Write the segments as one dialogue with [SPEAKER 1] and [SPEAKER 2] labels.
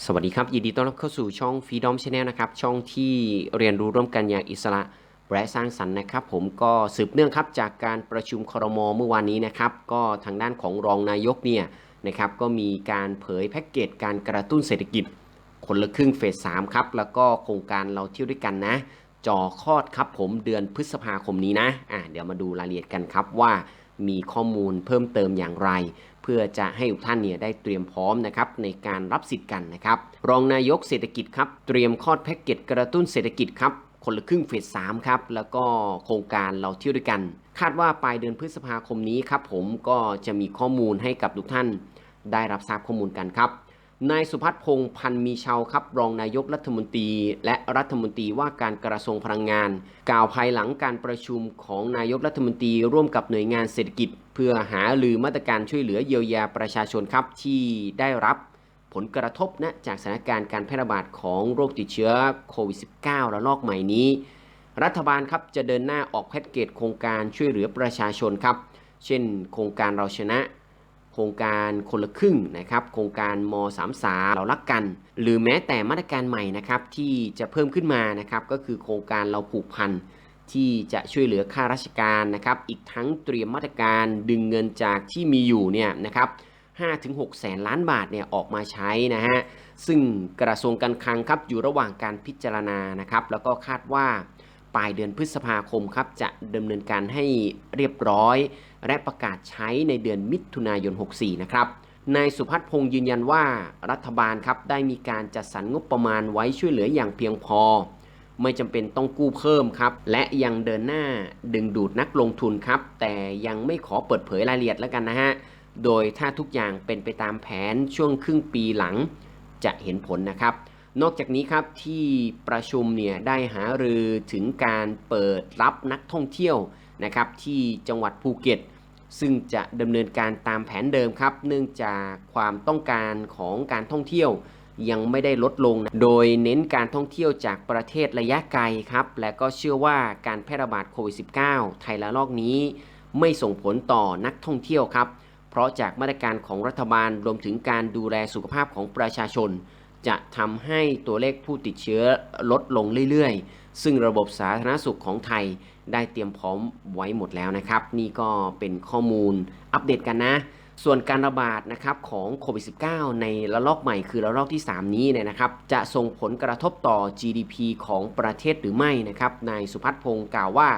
[SPEAKER 1] สวัสดีครับ ยินดีต้อนรับเข้าสู่ช่อง Freedom Channel นะครับ ช่องที่เรียนรู้ร่วมกันอย่างอิสระและสร้างสรรค์นะครับ ผมก็สืบเนื่องครับจากการประชุมครมเมื่อวานนี้นะครับ ก็ทางด้านของรองนายกเนี่ยนะครับ ก็มีการเผยแพ็กเกจการกระตุ้นเศรษฐกิจ คนละครึ่งเฟส3ครับ แล้วก็โครงการเราเที่ยวด้วยกันนะจอคลอดครับผมเดือนพฤษภาคมนี้นะอะเดี๋ยวมาดูรายละเอียดกันครับว่ามีข้อมูลเพิ่มเติมอย่างไร เพื่อจะให้ทุกท่านเนี่ยได้เตรียมพร้อมนะครับในการรับสิทธิ์กันนะครับ รองนายกเศรษฐกิจครับ เตรียมคลอดแพ็กเกจกระตุ้นเศรษฐกิจครับคนละครึ่งเฟส3ครับ แล้วก็โครงการเราเที่ยวด้วยกัน คาดว่าปลายเดือนพฤษภาคมนี้ครับผมก็จะมีข้อมูลให้กับทุกท่าน ได้รับทราบข้อมูลกันครับ นายสุพัฒน์พงษ์พันธ์มีชาวครับรองนายกรัฐมนตรี และรัฐมนตรีว่าการกระทรวงพลังงาน กล่าวภายหลังการประชุมของนายกรัฐมนตรีร่วมกับหน่วยงานเศรษฐกิจ เพื่อหาลือมาตรการช่วยเหลือเยียวยาประชาชนครับที่ได้รับผลกระทบนะจากสถานการณ์การแพร่ระบาดของโรคติดเชื้อโควิด -19 ระลอกใหม่นี้ รัฐบาลครับจะเดินหน้าออกแพ็กเกจโครงการช่วยเหลือประชาชนครับ เช่น โครงการเราชนะ โครงการคนละครึ่งนะครับโครงการม 33 เรารักกัน หรือแม้แต่มาตรการใหม่นะครับที่จะเพิ่มขึ้นมานะครับก็คือโครงการเราผูกพันที่จะช่วยเหลือข้าราชการนะครับอีกทั้งเตรียมมาตรการดึงเงินจากที่มีอยู่เนี่ยนะครับ5-6แสนล้านบาทเนี่ยออกมาใช้นะฮะซึ่งกระทรวงการคลังครับอยู่ระหว่างการพิจารณานะครับแล้วก็คาดว่า ปลายเดือนพฤษภาคมครับจะดำเนินการให้เรียบร้อย และประกาศใช้ในเดือนมิถุนายน 64 นะครับนายสุพัฒน์พงษ์ยืนยันว่ารัฐบาลครับได้มีการจัดสรรงบประมาณไว้ช่วยเหลืออย่างเพียงพอ ไม่จำเป็นต้องกู้เพิ่มครับ และยังเดินหน้าดึงดูดนักลงทุนครับ แต่ยังไม่ขอเปิดเผยรายละเอียดแล้วกันนะฮะโดยถ้าทุกอย่างเป็นไปตามแผนช่วงครึ่งปีหลังจะเห็นผลนะครับ นอกจากนี้ครับที่ประชุมเนี่ยได้หารือถึงการเปิดรับนักท่องเที่ยวนะครับที่จังหวัดภูเก็ต ซึ่งจะดำเนินการตามแผนเดิมครับ เนื่องจากความต้องการของการท่องเที่ยวยังไม่ได้ลดลง โดยเน้นการท่องเที่ยวจากประเทศระยะไกลครับ และก็เชื่อว่าการแพร่ระบาดโควิด -19 ไทยละลอกนี้ ไม่ส่งผลต่อนักท่องเที่ยวครับ เพราะจากมาตรการของรัฐบาลรวมถึงการดูแลสุขภาพของประชาชน จะทำให้ตัวเลขผู้ติดเชื้อลดลงเรื่อยๆ ซึ่งระบบสาธารณสุขของไทยได้เตรียมพร้อมไว้หมดแล้วนะครับ นี่ก็เป็นข้อมูลอัปเดตกันนะ ส่วนการระบาดนะครับของโควิด -19 ในระลอกใหม่คือระลอกที่ 3 นี้เนี่ยนะครับ จะส่งผลกระทบต่อ GDP ของประเทศหรือไม่นะครับนายสุพัฒน์พงศ์กล่าวว่า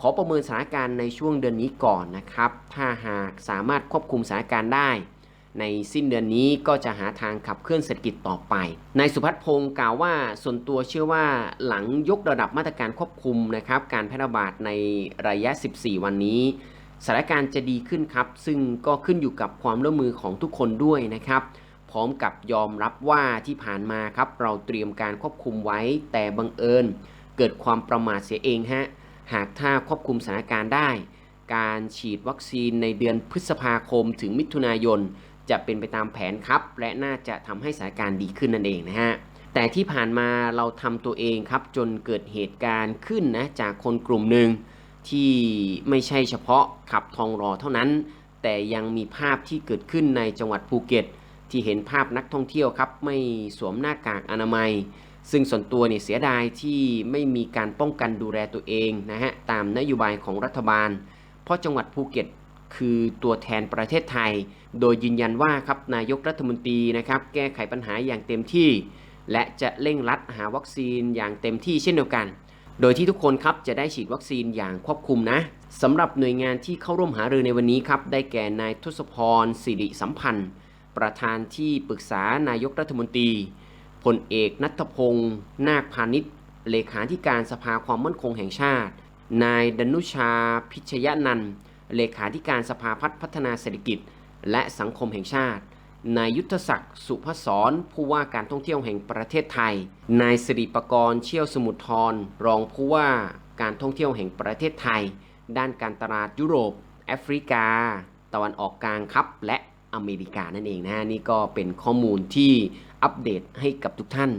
[SPEAKER 1] ขอประเมินสถานการณ์ในช่วงเดือนนี้ก่อนนะครับ ถ้าหากสามารถควบคุมสถานการณ์ได้ ในสิ้นเดือนนี้ก็จะหาทางขับเคลื่อนเศรษฐกิจต่อไป นายสุพัฒน์พงศ์กล่าวว่าส่วนตัวเชื่อว่าหลังยกระดับมาตรการควบคุมนะครับการแพร่ระบาดในระยะ 14 วันนี้สถานการณ์จะดีขึ้นครับ ซึ่งก็ขึ้นอยู่กับความร่วมมือของทุกคนด้วยนะครับ พร้อมกับยอมรับว่าที่ผ่านมาครับ เราเตรียมการควบคุมไว้แต่บังเอิญ เกิดความประมาทเสียเองฮะหากถ้าควบคุมสถานการณ์ได้ การฉีดวัคซีนในเดือนพฤษภาคมถึงมิถุนายน จะเป็นไปตามแผนครับ และน่าจะทำให้สถานการณ์ดีขึ้นนั่นเองนะฮะแต่ที่ผ่านมาเราทำตัวเองครับจนเกิดเหตุการณ์ขึ้นนะจากคนกลุ่มหนึ่งที่ไม่ใช่เฉพาะขับทองรอเท่านั้น แต่ยังมีภาพที่เกิดขึ้นในจังหวัดภูเก็ต ที่เห็นภาพนักท่องเที่ยวครับไม่สวมหน้ากากอนามัย ซึ่งส่วนตัวเนี่ยเสียดายที่ไม่มีการป้องกันดูแลตัวเองนะฮะตามนโยบายของรัฐบาล เพราะจังหวัดภูเก็ต คือตัวแทนประเทศไทย โดยยืนยันว่าครับนายกรัฐมนตรีนะครับแก้ไขปัญหาอย่างเต็มที่ และจะเร่งรัดหาวัคซีนอย่างเต็มที่เช่นเดียวกัน โดยที่ทุกคนครับจะได้ฉีดวัคซีนอย่างควบคุมนะสำหรับหน่วยงานที่เข้าร่วมหารือในวันนี้ครับได้แก่นายทศพรสิริสัมพันธ์ ประธานที่ปรึกษานายกรัฐมนตรีพลเอกนัทพงศ์นาคพาณิชย์เลขาธิการสภาความมั่นคงแห่งชาติ นายดนุชาพิชยนันท์ เลขาธิการสภาพัฒน์พัฒนาเศรษฐกิจ และสังคมแห่งชาติ นายยุทธศักดิ์สุพศรผู้ว่าการท่องเที่ยวแห่งประเทศไทย นายสิริปกรณ์เชี่ยวสมุทรทรรองผู้ว่าการท่องเที่ยวแห่งประเทศไทย ด้านการตลาดยุโรป แอฟริกา ตะวันออกกลางครับ และอเมริกานั่นเองนะฮะนี่ก็เป็นข้อมูลที่อัปเดตให้กับทุกท่าน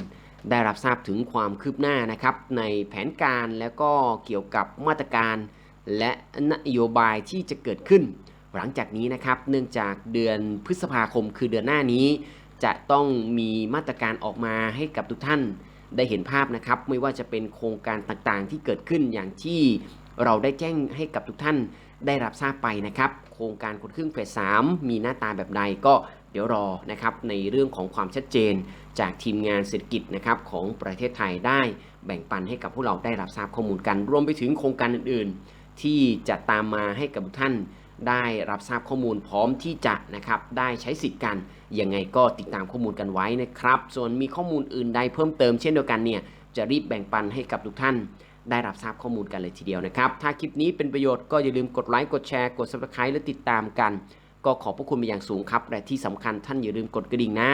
[SPEAKER 1] ได้รับทราบถึงความคืบหน้านะครับในแผนการแล้วก็เกี่ยวกับมาตรการ และนโยบายที่จะเกิดขึ้น หลังจากนี้นะครับ เนื่องจากเดือนพฤษภาคมคือเดือนหน้านี้ จะต้องมีมาตรการออกมาให้กับทุกท่านได้เห็นภาพนะครับ ไม่ว่าจะเป็นโครงการต่างๆ ที่เกิดขึ้นอย่างที่เราได้แจ้งให้กับทุกท่านได้รับทราบไปนะครับ โครงการคนครึ่งเฟสสามมีหน้าตาแบบใดก็เดี๋ยวรอนะครับในเรื่องของความชัดเจนจากทีมงานเศรษฐกิจนะครับของประเทศไทยได้แบ่งปันให้กับพวกเราได้รับทราบข้อมูลกัน รวมไปถึงโครงการอื่นๆ ที่จะตามมาให้กับทุกท่านได้รับทราบข้อมูลพร้อมที่จะนะครับได้ใช้สิทธิ์กันยังไงก็ติดตามข้อมูลกันไว้นะครับ ส่วนมีข้อมูลอื่นใดเพิ่มเติมเช่นเดียวกันเนี่ยจะรีบแบ่งปันให้กับทุกท่าน ได้รับทราบข้อมูลกันเลยทีเดียวนะครับ ถ้าคลิปนี้เป็นประโยชน์ก็อย่าลืมกดไลค์กดแชร์กด subscribe และติดตามกัน ก็ขอบพระคุณเป็นอย่างสูงครับ และที่สำคัญท่านอย่าลืมกดกระดิ่งนะ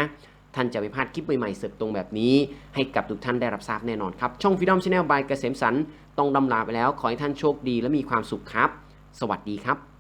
[SPEAKER 1] ท่านจะไม่พลาดคลิปใหม่ๆเสิร์ฟตรงแบบนี้ ให้กับทุกท่านได้รับทราบแน่นอนครับ ช่องฟิดอมชาแนลบายเกษมสันต์ต้องดำลาไปแล้ว ขอให้ท่านโชคดีและมีความสุขครับ สวัสดีครับ